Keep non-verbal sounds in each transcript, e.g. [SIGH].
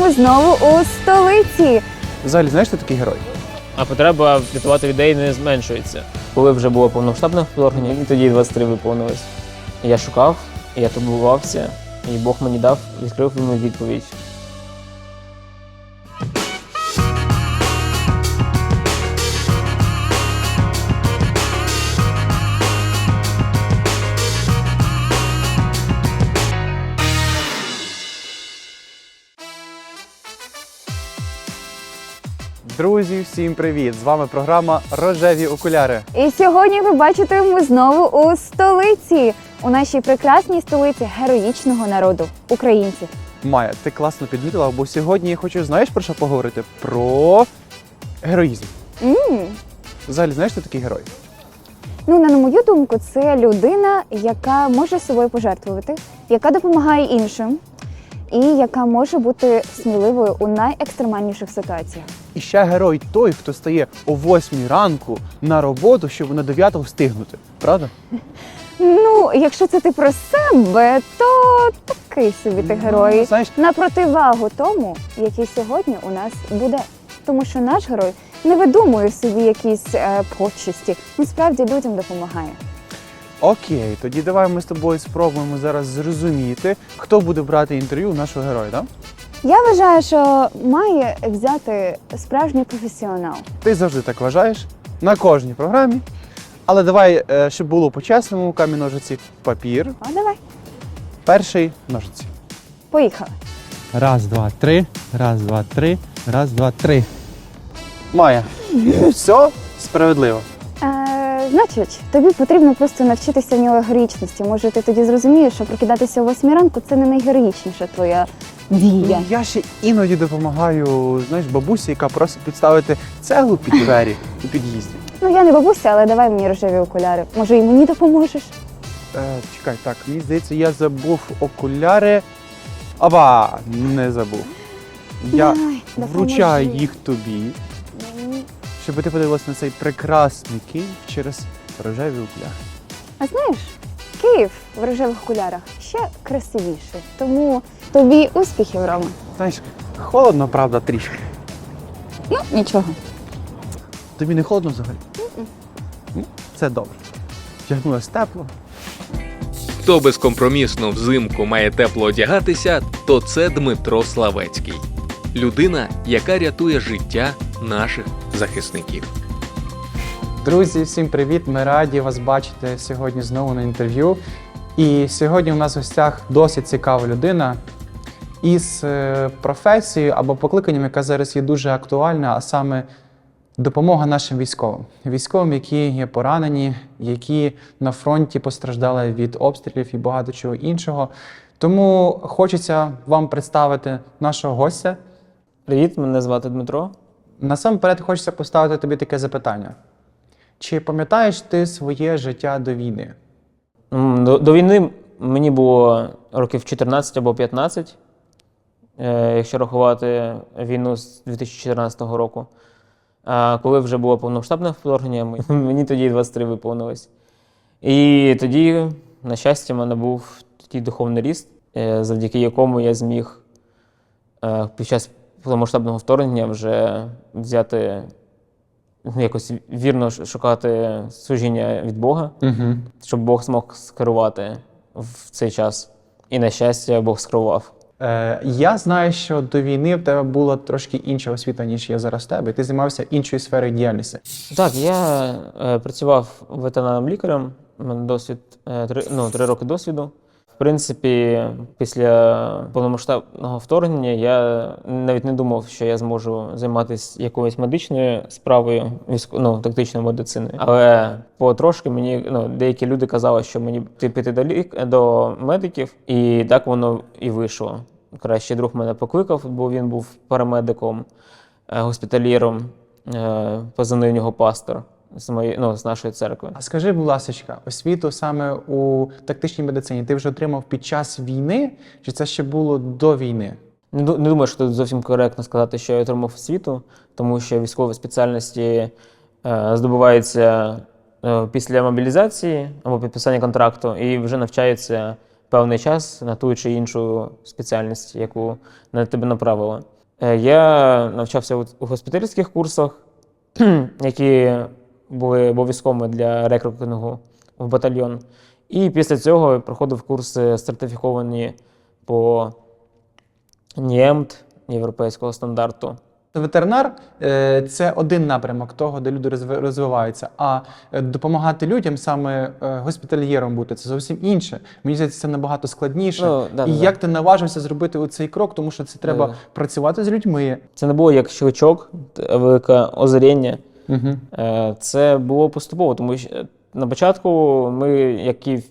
ми знову у столиці. Взагалі, знаєш, ти такий герой? А потреба врятувати людей не зменшується. Коли вже було повномасштабне вторгнення, і тоді 23 виповнилось. Я шукав, я турбувався, і Бог мені дав, відкрив йому відповідь. Друзі, всім привіт! З вами програма Рожеві окуляри. І сьогодні ви бачите, ми знову у столиці, у нашій прекрасній столиці героїчного народу українців. Майя, ти класно підмітила, бо сьогодні я хочу, знаєш про що поговорити? Про героїзм. м Взагалі, знаєш, ти такий герой? Ну, на мою думку, це людина, яка може собою пожертвувати, яка допомагає іншим, і яка може бути сміливою у найекстремальніших ситуаціях. І ще герой той, хто стає о 8 ранку на роботу, щоб на 9 встигнути. Правда? Ну, якщо це ти про себе, то такий собі ти Ну, герой. знаєш- На противагу тому, який сьогодні у нас буде. Тому що наш герой не видумує собі якісь е, почесті, насправді людям допомагає. Окей, тоді давай ми з тобою спробуємо зараз зрозуміти, хто буде брати інтерв'ю у нашого героя, так? Я вважаю, що має взяти справжній професіонал. Ти завжди так вважаєш на кожній програмі. Але давай, е, щоб було по-чесному, камінь ножиці, папір. А давай, Перший ножиці. поїхали. Раз, два, три. Раз, два, три. Раз, два, три. Майя. Все справедливо. Е, значить, тобі потрібно просто навчитися в нього героїчності. Може, ти тоді зрозумієш, що прокидатися о 8 ранку це не найгероїчніша твоя дія. Ну, я ще іноді допомагаю, знаєш, бабусі, яка просить підставити цеглу під двері у під'їзді. Ну я не бабуся, але давай мені рожеві окуляри. Може, і мені допоможеш? Е, чекай, так, мені здається, я забув окуляри. Аба, не забув. Я Давай, вручаю їх тобі, щоб ти подивилася на цей прекрасний Київ через рожеві окуляри. А знаєш, Київ в рожевих окулярах ще красивіший. Тому тобі успіхів, Рома. Знаєш, холодно, правда, трішки. Ну, нічого. Тобі не холодно взагалі? Ну, Це добре. Тягнулось тепло. Хто безкомпромісно взимку має тепло одягатися, то це Дмитро Славецький, людина, яка рятує життя наших захисників. Друзі, всім привіт! Ми раді вас бачити сьогодні знову на інтерв'ю. І сьогодні у нас в гостях досить цікава людина із е, професією або покликанням, яка зараз є дуже актуальна, а саме допомога нашим військовим. Військовим, які є поранені, які на фронті постраждали від обстрілів і багато чого іншого. Тому хочеться вам представити нашого гостя. Привіт, мене звати Дмитро. Насамперед хочеться поставити тобі таке запитання. Чи пам'ятаєш ти своє життя до війни? До, до війни мені було років 14 або 15, е, якщо рахувати війну з 2014 року. А коли вже було повномасштабне вторгнення, [LAUGHS] мені тоді 23 виповнилось. І тоді, на щастя, в мене був такий духовний ріст, е, завдяки якому я зміг е, під час повномасштабного вторгнення вже взяти якось вірно шукати служіння від Бога Угу. щоб Бог змог скерувати в цей час. І на щастя, Бог скерував. Е, я знаю, що до війни в тебе була трошки інша освіта, ніж є зараз в тебе. Ти займався іншою сферою діяльності. Так, я е, працював ветеринарним лікарем. У мене досвід е, три, ну, три роки досвіду. Принципі, після повномасштабного вторгнення я навіть не думав, що я зможу займатися якоюсь медичною справою, ну, тактичною медициною. Але потрошки мені ну, деякі люди казали, що мені ти піти до лік до медиків, і так воно і вийшло. Кращий друг мене покликав, бо він був парамедиком, е, госпіталіром, е, позивний у нього пастор з моєї, ну, з нашої церкви. А скажи, будь ласка, освіту саме у тактичній медицині ти вже отримав під час війни, чи це ще було до війни? Не думаю, що тут зовсім коректно сказати, що я отримав освіту, тому що військові спеціальності е, здобуваються е, після мобілізації або підписання контракту і вже навчаються певний час на ту чи іншу спеціальність, яку на тебе направили. Е, Я навчався у у госпітальських курсах, [CLEARS THROAT] які були обов'язковими для рекрутингу в батальйон. І після цього проходив курси сертифіковані по НІЕМТ європейського стандарту. Ветеринар е, це один напрямок того, де люди розвиваються. А е, допомагати людям саме е, госпітальєром бути це зовсім інше. Мені здається, це набагато складніше. Ну, да, І да, да. як ти наважився зробити оцей крок, тому що це треба Да. працювати з людьми. Це не було як щелчок, велике озаріння. Е, Це було поступово, тому що е, на початку ми, як і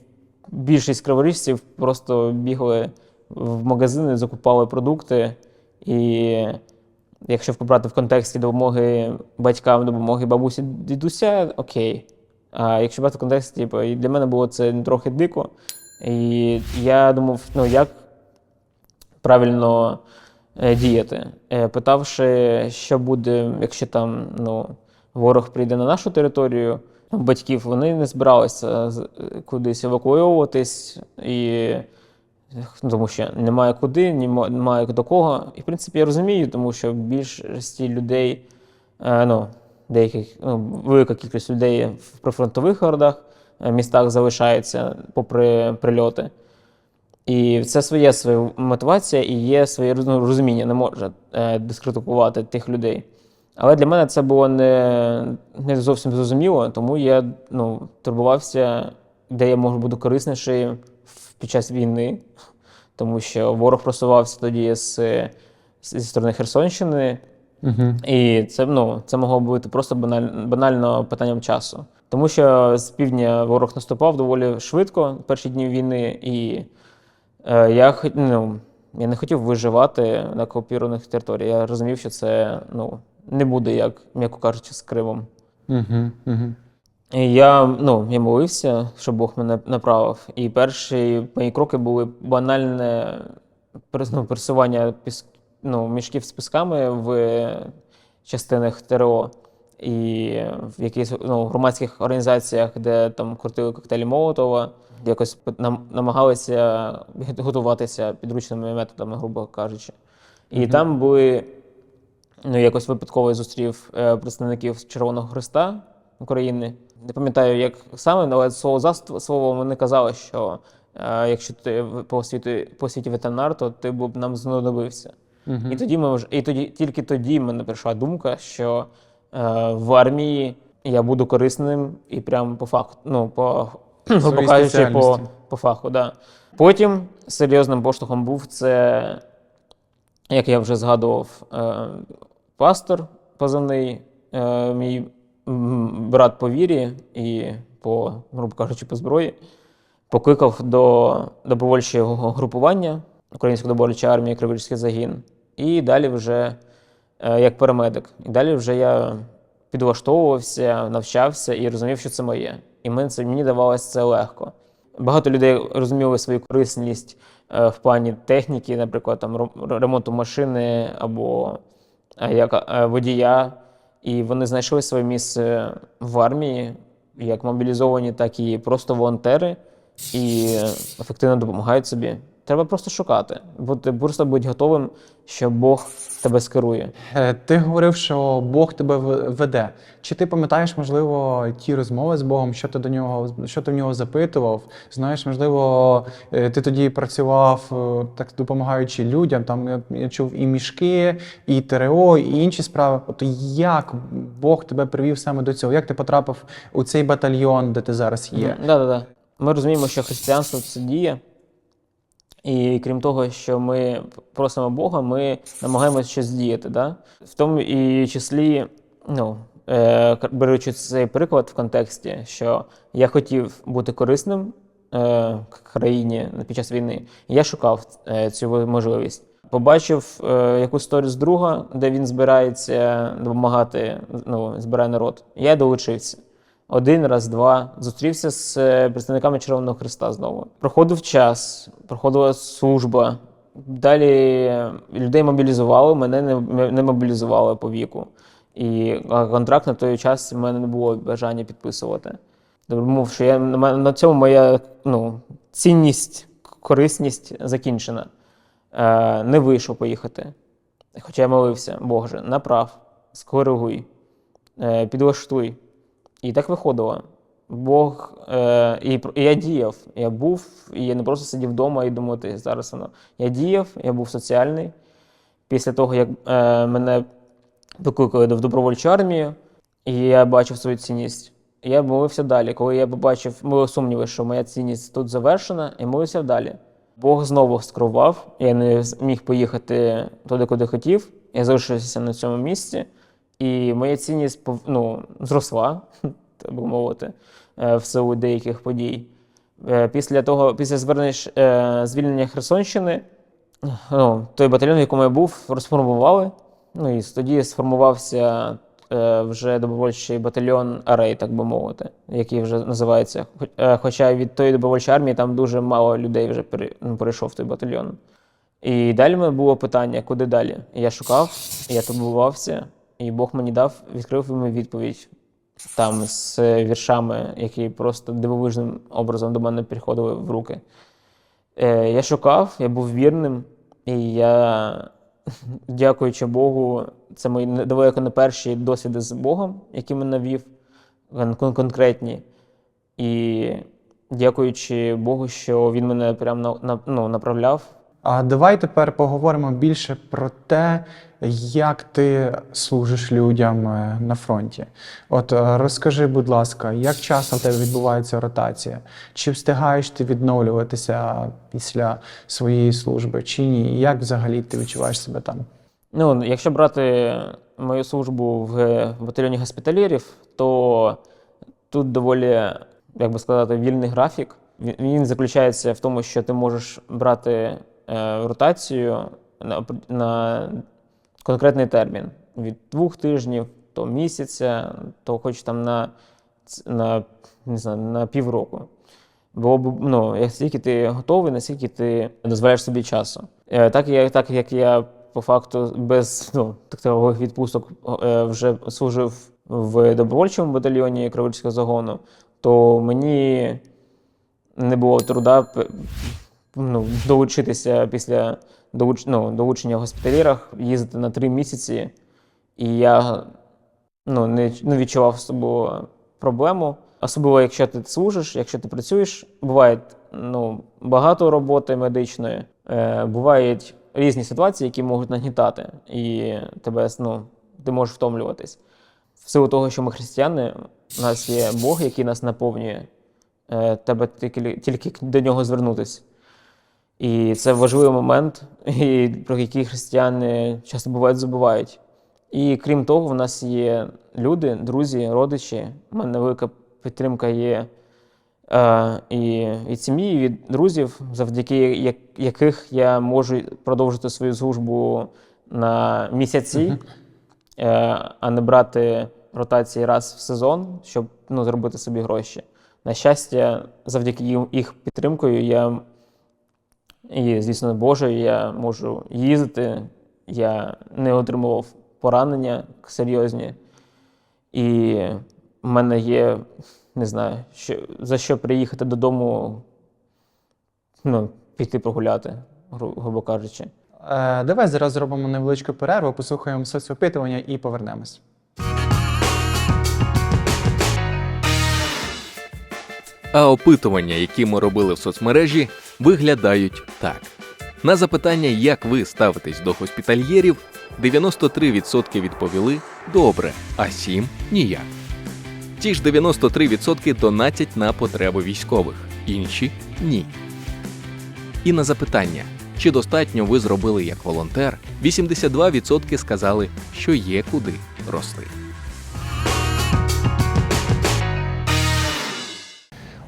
більшість криворіжців, просто бігли в магазини, закупали продукти. І якщо побрати в контексті допомоги батькам, допомоги бабусі, дідуся, окей. А якщо брати в контексті, типу, і для мене було це трохи дико. І я думав, ну як правильно е, діяти. Питавши, що буде, якщо там ну, ворог прийде на нашу територію, батьків вони не збиралися кудись евакуюватись, і тому що немає куди, немає до кого. І в принципі я розумію, тому що більшості людей, е, ну, деяких, ну, велика кількість людей в прифронтових городах, е, містах залишається попри прильоти. І це своє своя мотивація і є своє ну, розуміння, не може е, дискредитувати тих людей. Але для мене це було не, не зовсім зрозуміло, тому я ну, турбувався, де я можу бути корисніший під час війни, тому що ворог просувався тоді з, зі сторони Херсонщини, Угу. і це, ну, це могло бути просто баналь, банально питанням часу. Тому що з півдня ворог наступав доволі швидко перші дні війни, і е, я, ну, я не хотів виживати на окупованих територіях. Я розумів, що це ну, не буде, як, м'яко кажучи, з Кримом. Угу. Угу. І я, ну, я молився, щоб Бог мене направив. І перші мої кроки були банальне ну, пересування піс, ну, мішків з пісками в частинах ТРО і в якихось ну, громадських організаціях, де там крутили коктейлі Молотова, якось намагалися готуватися підручними методами, грубо кажучи. І там були ну, якось випадково зустрів е, представників Червоного Христа України. Не пам'ятаю, як саме, але слово за слово вони казали, що е, якщо ти по освіті, по освіті ветеринар, то ти б нам знадобився. І тоді ми вже і тоді, тільки тоді мене прийшла думка, що е, в армії я буду корисним і прямо по факту, ну, по, грубо кажучи, по, по фаху. Да. Потім серйозним поштовхом був це як я вже згадував, е, пастор позивний, е, мій брат по вірі і по, грубо кажучи, по зброї, покликав до добровольчого групування Української добровольчої армії Криворізький загін. І далі вже е, як парамедик. І далі вже я підлаштовувався, навчався і розумів, що це моє. І мені це мені давалося це легко. Багато людей розуміли свою корисність е, в плані техніки, наприклад, там ремонту машини або як водія. І вони знайшли своє місце в армії, як мобілізовані, так і просто волонтери, і ефективно допомагають собі. Треба просто шукати, бути просто будь готовим, що Бог тебе скерує. Е, Ти говорив, що Бог тебе веде. Чи ти пам'ятаєш, можливо, ті розмови з Богом, що ти до нього, що ти в нього запитував? Знаєш, можливо, е, ти тоді працював е, так допомагаючи людям. Там я, чув і мішки, і ТРО, і інші справи. От як Бог тебе привів саме до цього? Як ти потрапив у цей батальйон, де ти зараз є? Да, да, да. Ми розуміємо, що християнство це дія. І крім того, що ми просимо Бога, ми намагаємося щось діяти. Да? В тому і числі, ну, е, беручи цей приклад в контексті, що я хотів бути корисним е, країні під час війни, я шукав е, цю можливість. Побачив е, якусь сторіс друга, де він збирається допомагати, ну, збирає народ. Я долучився. Один раз, два, зустрівся з е, представниками Червоного Христа знову. Проходив час, проходила служба. Далі е, людей мобілізували, мене не, не мобілізували по віку. І контракт на той час в мене не було бажання підписувати. Думав, що я, на на цьому моя ну, цінність корисність закінчена. Е, не вийшов поїхати. Хоча я молився, Боже, направ, скоригуй, е, підлаштуй. І так виходило. Бог, е, і, і я діяв. Я був, і я не просто сидів вдома і думав, «Ти зараз воно. Я діяв, я був соціальний. Після того, як е, мене викликали в добровольчу армію, і я бачив свою цінність. Я молився далі. Коли я побачив мої сумніви, що моя цінність тут завершена, я молився далі. Бог знову скерував, я не зміг поїхати туди, куди хотів. Я залишився на цьому місці, і моя цінність ну, зросла, [LAUGHS] так би мовити, е, в силу деяких подій. Е, Після того, після звернення, е, звільнення Херсонщини, ну, той батальйон, в якому я був, розформували. Ну і тоді сформувався вже добровольчий батальйон Арей, так би мовити, який вже називається. Хоча від тої добровольчої армії там дуже мало людей вже ну, перейшов той батальйон. І далі мене було питання, куди далі. Я шукав, я турбувався, і Бог мені дав, відкрив мені відповідь там з віршами, які просто дивовижним образом до мене приходили в руки. Е, я шукав, я був вірним, і я, [LAUGHS] дякуючи Богу, це мої далеко не перші досвіди з Богом, які мене вів, конкретні. І дякуючи Богу, що він мене прям на, на, ну, направляв. А давай тепер поговоримо більше про те, як ти служиш людям е, на фронті. От е, розкажи, будь ласка, як часто в тебе відбувається ротація? Чи встигаєш ти відновлюватися після своєї служби, чи ні? Як взагалі ти відчуваєш себе там? Ну, якщо брати мою службу в батальйоні госпіталєрів, то тут доволі, як би сказати, вільний графік. Він- заключається в тому, що ти можеш брати ротацію на, на конкретний термін від двох тижнів до місяця, то хоч там на, на, не знаю, на півроку. Було ну, як скільки ти готовий, наскільки ти дозволяєш собі часу. Е, так, як, так як я по факту без ну, таких відпусток е, вже служив в добровольчому батальйоні Кравичського загону, то мені не було труда ну, долучитися після долуч, ну, долучення в госпіталірах, їздити на три місяці, і я ну, не, не відчував собою проблему. Особливо, якщо ти служиш, якщо ти працюєш, буває ну, багато роботи медичної, е, бувають різні ситуації, які можуть нагнітати, і тебе ну, ти можеш втомлюватись. В силу того, що ми християни, у нас є Бог, який нас наповнює, е, тебе тільки, тільки до нього звернутися. І це важливий момент, і про який християни часто бувають забувають. І крім того, в нас є люди, друзі, родичі. У мене велика підтримка є е, і від сім'ї, і від друзів, завдяки яких я можу продовжити свою службу на місяці, е, а не брати ротації раз в сезон, щоб ну, зробити собі гроші. На щастя, завдяки їх підтримкою я і, звісно, Боже, я можу їздити. Я не отримував поранення серйозні. І в мене є, не знаю, що, за що приїхати додому, ну, піти прогуляти, грубо кажучи. Е, давай зараз зробимо невеличку перерву, послухаємо соцопитування і повернемось. А опитування, які ми робили в соцмережі, виглядають так: на запитання, як ви ставитесь до госпітальєрів, 93% відповіли добре, а 7% ніяк. Ті ж 93% донатять на потреби військових, інші ні. І на запитання, чи достатньо ви зробили як волонтер, 82% сказали, що є куди рости.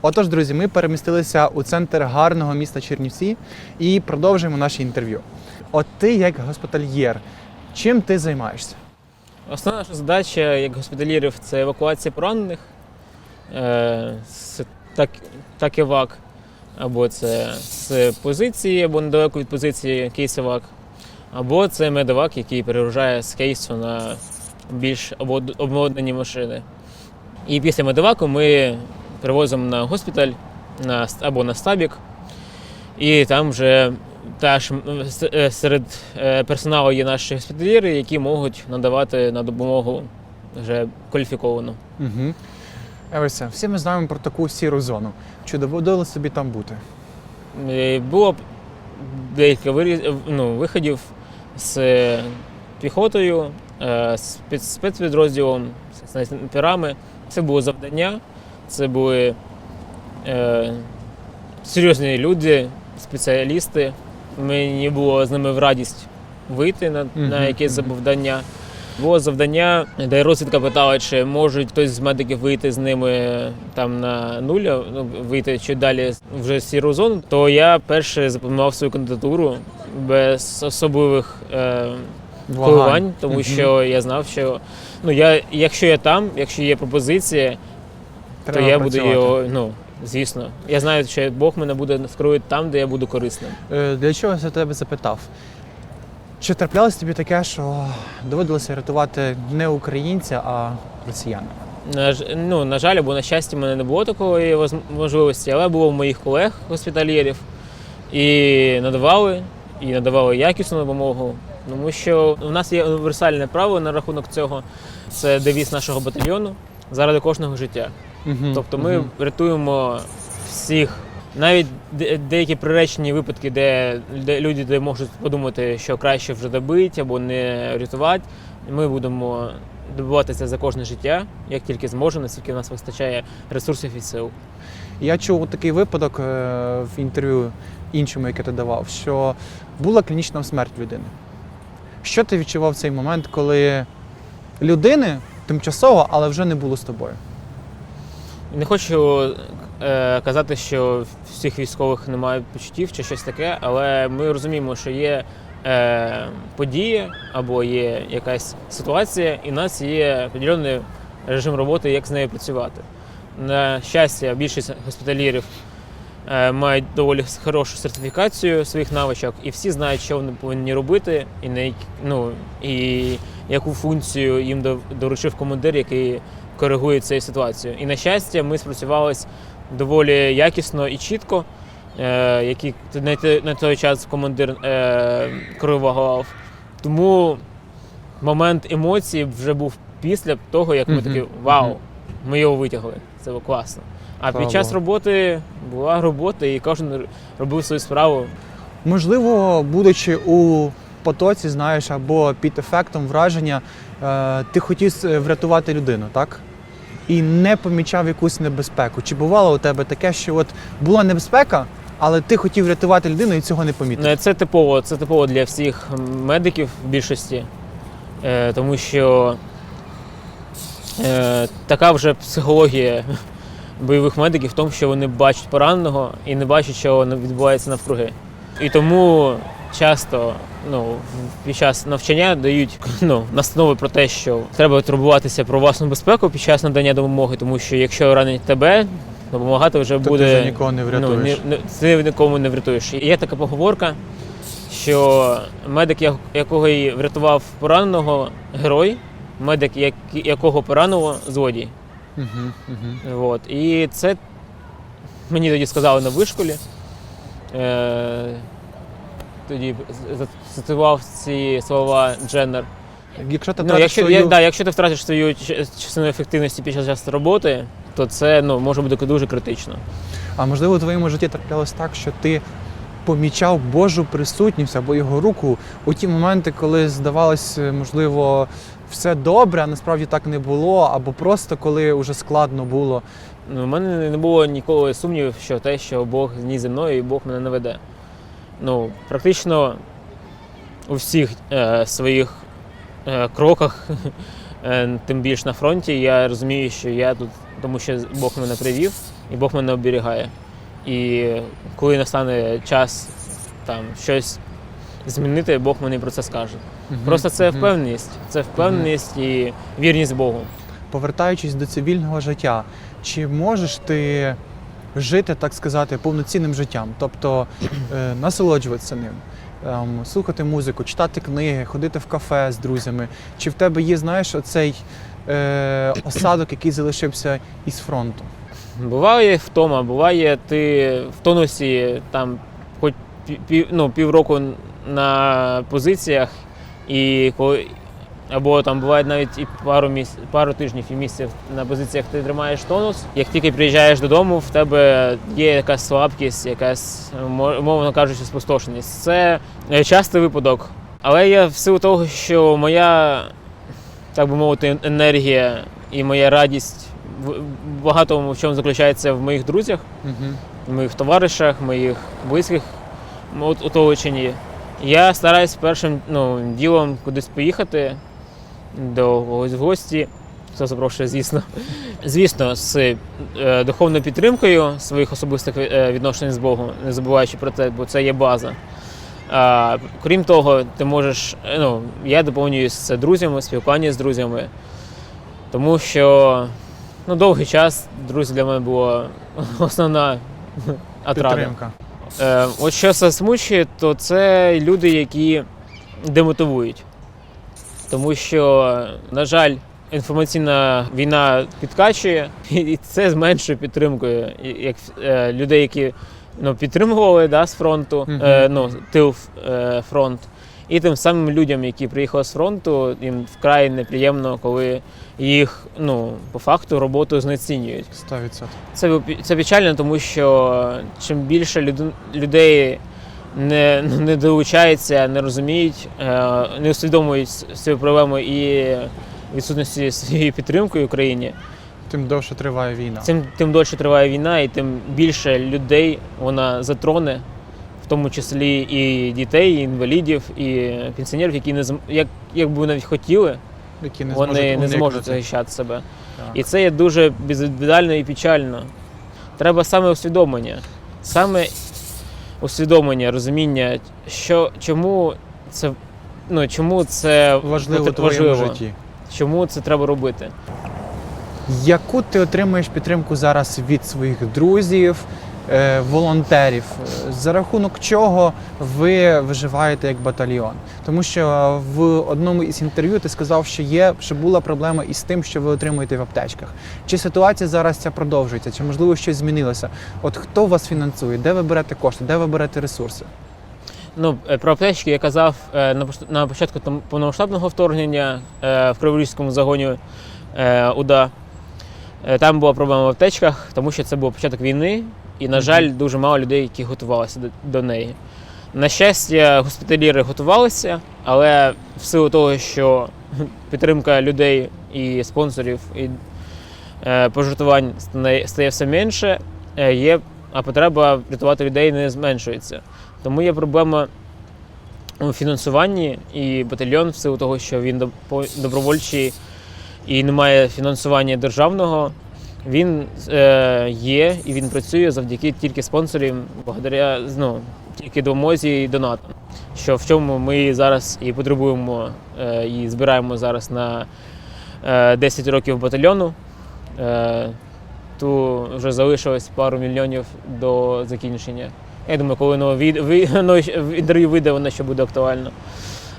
Отож, друзі, ми перемістилися у центр гарного міста Чернівці і продовжуємо наше інтерв'ю. От ти, як госпітальєр, чим ти займаєшся? Основна наша задача як госпіталірів це евакуація поранених, е, з так, так евак, або це з позиції, або недалеко від позиції кейсевак, або це медевак, який перегружає з кейсу на більш обладнані машини. І після медеваку ми привозимо на госпіталь на, або на стабік. І там вже теж е, серед е, персоналу є наші госпітальєри, які можуть надавати на допомогу вже кваліфіковану. Угу. Ось, всі ми знаємо про таку сіру зону. Чи доводилось тобі там бути? Е, Було б декілька ну, виходів з піхотою, з під- спецпідрозділом, з снайперами. Це було завдання, це були е, серйозні люди, спеціалісти. Мені було з ними в радість вийти на, на якесь завдання. Було завдання, де розвідка питала, чи може хтось з медиків вийти з ними там на нуль, ну, вийти чи далі вже з сіру зону, то я перше запропонував свою кандидатуру без особливих е, коливань, тому що я знав, що ну я, якщо я там, якщо є пропозиція, Треба то я буду працювати. його, ну звісно. Я знаю, що Бог мене буде скроїти там, де я буду корисним. Е, Для чого я тебе запитав? Чи траплялось тобі таке, що доводилося рятувати не українця, а росіяна? На, ж- ну, на жаль, або на щастя, в мене не було такої воз- можливості, але було в моїх колег госпітальєрів. І надавали, і надавали якісну допомогу. Тому що у нас є універсальне право на рахунок цього. Це девіз нашого батальйону заради кожного життя. Угу. Тобто ми рятуємо всіх. Навіть деякі приречені випадки, де, люди де можуть подумати, що краще вже добити або не рятувати. Ми будемо добиватися за кожне життя, як тільки зможемо, наскільки в нас вистачає ресурсів і сил. Я чув такий випадок е, в інтерв'ю іншому, яке ти давав, що була клінічна смерть людини. Що ти відчував в цей момент, коли людини тимчасово, але вже не було з тобою? Не хочу е, казати, що всіх військових немає почуттів чи щось таке, але ми розуміємо, що є е, події або є якась ситуація, і в нас є определений режим роботи, як з нею працювати. На щастя, більшість госпіталірів е, мають доволі хорошу сертифікацію своїх навичок, і всі знають, що вони повинні робити, і на ну, і яку функцію їм до- доручив командир, який коригує цю ситуацію. І на щастя, ми спрацювалися доволі якісно і чітко, е, який на, той час командир е, коригував. Тому момент емоцій вже був після того, як ми Мгм, такі вау, ми його витягли. Це було класно. А Слава під час роботи була робота, і кожен робив свою справу. Можливо, будучи у потоці, знаєш, або під ефектом враження, ти хотів е, врятувати людину, так? І не помічав якусь небезпеку. Чи бувало у тебе таке, що от була небезпека, але ти хотів врятувати людину і цього не помітив? Ну, Це типово, це типово для всіх медиків в більшості, е, тому що е, така вже психологія [LAUGHS] бойових медиків в тому, що вони бачать пораненого і не бачать, що відбувається навкруги. І тому часто ну, під час навчання дають [LAUGHS] ну, настанови про те, що треба турбуватися про власну безпеку під час надання допомоги, тому що якщо ранить тебе, допомагати вже То ти буде вже нікого не врятуєш. Ну, не, не, ти нікому не врятуєш. І Є така поговорка, що медик, якого і врятував пораненого, герой, медик, якого поранило, злодій. Угу, угу. От. І це мені тоді сказали на вишколі. Е, тоді зацитував ці слова Дженнер. Якщо ти Ну, якщо, свою... я, да, якщо ти втратиш свою частину ефективності під час роботи, то це ну, може бути дуже критично. А можливо, у твоєму житті траплялось так, що ти помічав Божу присутність або його руку у ті моменти, коли здавалось, е, можливо, все добре, а насправді так не було, або просто коли вже складно було. Ну, у мене не було ніколи сумнівів, що те, що Бог ні зі мною і Бог мене не веде. Ну, практично у всіх е, своїх е, кроках, [LAUGHS] е, тим більш на фронті, я розумію, що я тут, тому що Бог мене привів і Бог мене оберігає. І коли настане час там щось змінити, Бог мені про це скаже. Просто це впевненість, це впевненість і вірність Богу. Повертаючись до цивільного життя, чи можеш ти жити, так сказати, повноцінним життям, тобто е, насолоджуватися ним, ем, слухати музику, читати книги, ходити в кафе з друзями? Чи в тебе є, знаєш, оцей е, осадок, який залишився із фронту? Буває втома, буває ти в тонусі там хоч пів, ну, півроку на позиціях, і або там буває навіть і пару міс... пару тижнів і місяців на позиціях ти тримаєш тонус. Як тільки приїжджаєш додому, в тебе є якась слабкість, якась мо- мовно кажучи, спустошеність. Це е, частий випадок. Але я в силу того, що моя, так би мовити, енергія і моя радість в багато в чому заключається в моїх друзях, Угу. в моїх товаришах, моїх близьких от- оточенні. Я стараюсь першим ну, ділом кудись поїхати до когось в гості. Хто запрошує, звісно. Звісно, з е, духовною підтримкою своїх особистих е, відношень з Богом, не забуваючи про це, бо це є база. А, крім того, ти можеш, е, ну, я доповнююсь це друзями, спілкування з друзями, тому що ну, довгий час друзі для мене була [LAUGHS] основна отрада. Підтримка. Е, от що засмучує, то це люди, які демотивують. Тому що, на жаль, інформаційна війна підкачує, [LAUGHS] і це зменшує підтримкою як е, людей, які ну, підтримували да, з фронту, е, ну, тил е, фронт. І тим самим людям, які приїхали з фронту, їм вкрай неприємно, коли їх ну, по факту роботу знецінюють. 100%. Це, це печально, тому що чим більше люд- людей не, не долучається, не розуміють, е, не усвідомують свою проблему і відсутності своєї підтримки в Україні, Тим довше триває війна. тим, тим довше триває війна, і тим більше людей вона затроне, в тому числі і дітей, і інвалідів, і пенсіонерів, які не як, як би навіть хотіли, Які не вони зможуть не зможуть захищати себе. Так. І це є дуже безвідповідально і печально. Треба саме усвідомлення. Саме усвідомлення, розуміння, що, чому це, ну, чому це Важливо в твоєму важливо, житті. чому це треба робити. Яку ти отримуєш підтримку зараз від своїх друзів, волонтерів? Е, За рахунок чого ви виживаєте як батальйон? Тому що в одному із інтерв'ю ти сказав, що є, що була проблема із тим, що ви отримуєте в аптечках. Чи ситуація зараз ця продовжується? Чи можливо щось змінилося? От хто вас фінансує? Де ви берете кошти? Де ви берете ресурси? Ну, е, про аптечки я казав е, на початку повномасштабного вторгнення е, в Криворізькому загоні е, УДА. Е, Там була проблема в аптечках, тому що це був початок війни, і, на жаль, дуже мало людей, які готувалися до, неї. На щастя, госпіталіри готувалися, але в силу того, що підтримка людей і спонсорів і е, пожертвувань стає все менше, е, є, а потреба рятувати людей не зменшується. Тому є проблема у фінансуванні, і батальйон, в силу того, що він добровольчий і немає фінансування державного, він е, є і він працює завдяки тільки спонсорів, благодаря ну, тільки допомозі і донатам. Що в чому ми зараз і потребуємо е, і збираємо зараз на е, 10 років батальйону. Е, ту вже залишилось пару мільйонів до закінчення. Я думаю, коли в інтерв'ю вийде, воно ще буде актуально.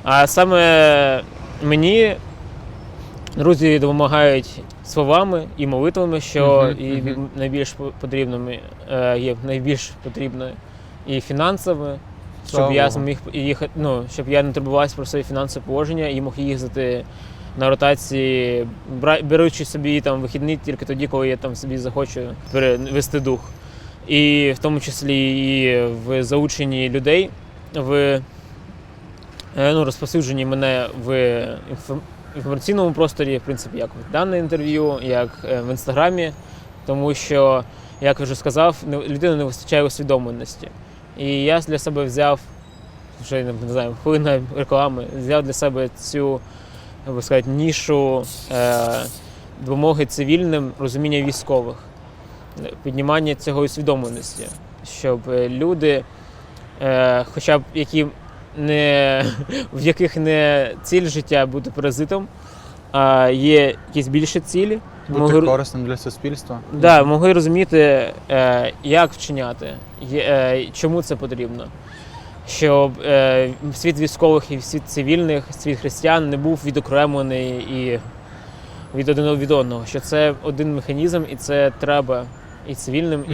А саме мені друзі допомагають словами і молитвами, що Мгм, і мгм. найбільш потрібними е, є найбільш потрібною, і фінансами, Слава щоб я зміг їхати, ну, щоб я не турбувався про своє фінансове положення і мог їздити на ротації, беручи собі там вихідні тільки тоді, коли я там собі захочу перевести дух. І в тому числі і в заученні людей, в е, ну, розповсюдженні мене в інформаційному просторі, в принципі, як дане інтерв'ю, як е, в інстаграмі, тому що, як вже сказав, людини не вистачає усвідомленості. І я для себе взяв, вже не знаю, хвилина реклами, взяв для себе цю, як сказати, нішу е, допомоги цивільним, розуміння військових, піднімання цього усвідомленості, щоб е, люди, е, хоча б які не, [LAUGHS] в яких не ціль життя бути паразитом, а є якісь більші цілі, Бути могли- корисним для суспільства. Да, могли розуміти, е, як вчиняти, е, чому це потрібно. Щоб е, світ військових і світ цивільних, світ християн не був відокремлений і від один від одного. Що це один механізм, і це треба і цивільним,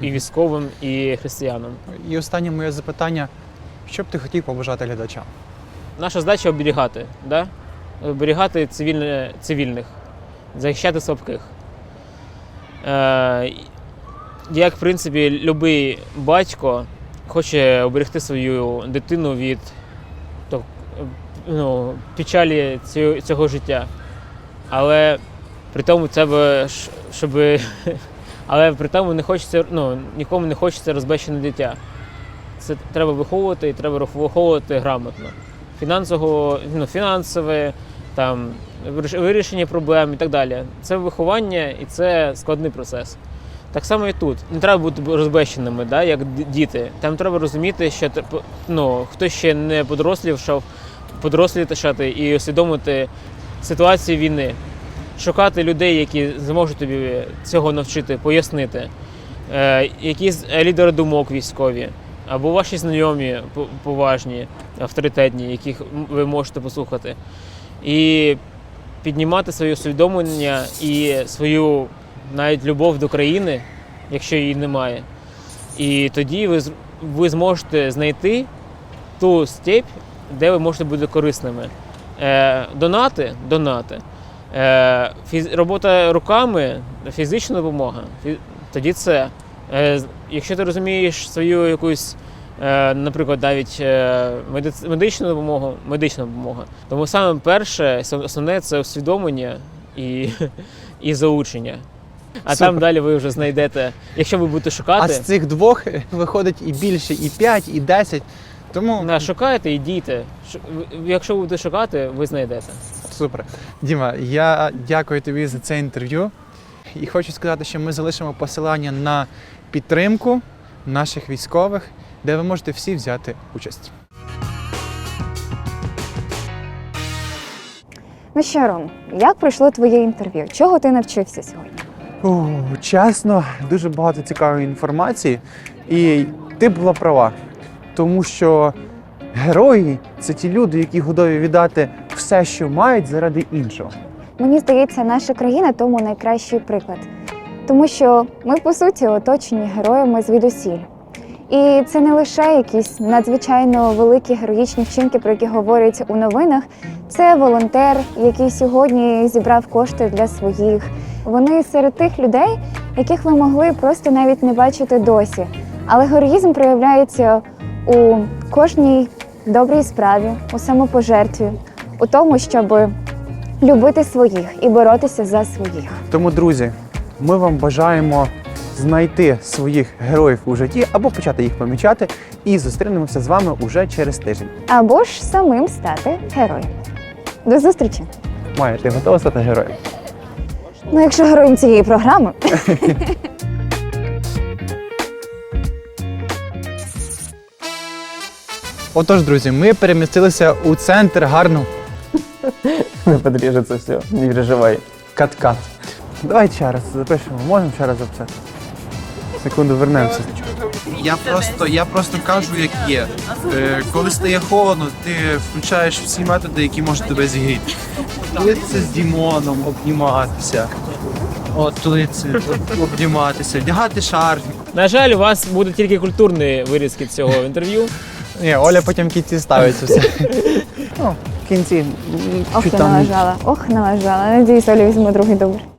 і, військовим, і християнам. І останнє моє запитання: Що б ти хотів побажати глядачам? Наша задача оберігати, да? оберігати цивільне, цивільних, захищати слабких. Е, як, в принципі, будь-який батько хоче оберегти свою дитину від то, ну, печалі цього, цього життя. Але при тому ж- щоб. [LAUGHS] Але при тому не хочеться, ну, нікому не хочеться розбещене дитя. Це треба виховувати і треба виховувати грамотно фінансового, ну, фінансове, там, вирішення проблем і так далі. Це виховання і це складний процес. Так само і тут. Не треба бути розбещеними, да, як діти. Там треба розуміти, що ну, хто ще не подорослівшав, подорослішати і усвідомити ситуацію війни, шукати людей, які зможуть тобі цього навчити, пояснити, е, якісь лідери думок військові, або ваші знайомі поважні, авторитетні, яких ви можете послухати. І піднімати своє усвідомлення і свою навіть любов до країни, якщо її немає. І тоді ви, ви зможете знайти ту степь, де ви можете бути корисними. Е, донати, донати. Е, робота руками, фізична допомога. Тоді це. Е, якщо ти розумієш свою якусь, е, наприклад, навіть е, медичну допомогу, медична допомога. Тому саме перше, основне це усвідомлення і, [LAUGHS] і заучення. А Супер. там далі ви вже знайдете, якщо ви будете А шукати, з цих двох [LAUGHS] виходить і більше, і 5, і 10. Тому да, шукаєте і дійте. Якщо ви будете шукати, ви знайдете. Супер. Діма, я дякую тобі за це інтерв'ю. І хочу сказати, що ми залишимо посилання на підтримку наших військових, де ви можете всі взяти участь. Ну що, Ром, як пройшло твоє інтерв'ю? Чого ти навчився сьогодні? О, чесно, дуже багато цікавої інформації. І ти була права, тому що герої це ті люди, які готові віддати все, що мають заради іншого. Мені здається, наша країна тому найкращий приклад, тому що ми по суті оточені героями звідусіль. І це не лише якісь надзвичайно великі героїчні вчинки, про які говорять у новинах. Це волонтер, який сьогодні зібрав кошти для своїх. Вони серед тих людей, яких ви могли просто навіть не бачити досі. Але героїзм проявляється у кожній добрій справі, у самопожертві, у тому, щоб любити своїх і боротися за своїх. Тому, друзі, ми вам бажаємо знайти своїх героїв у житті або почати їх помічати. І зустрінемося з вами уже через тиждень. Або ж самим стати героєм. До зустрічі! Майя, ти готова стати героєм? Ну, якщо героєм цієї програми, [LAUGHS] Отож, друзі, ми перемістилися у центр гарну Не подріжеться все, не переживай. кат-кат. Давай ще раз запишемо. Можемо ще раз записати? Секунду, вернемося. Я просто, я просто кажу, як є. Е, коли стає холодно, ти включаєш всі методи, які можуть тебе зігріти. Тулитися з Дімоном, обніматися. От, тулитися, обніматися, вдягати шарфік. На жаль, у вас буде тільки культурні вирізки цього інтерв'ю. Ні, Оля потім в кінці ставить все. Ну, в кінці м, ох, чуть я там налажала, ох, налажала. Надіюсь, Оля візьме другий дубль.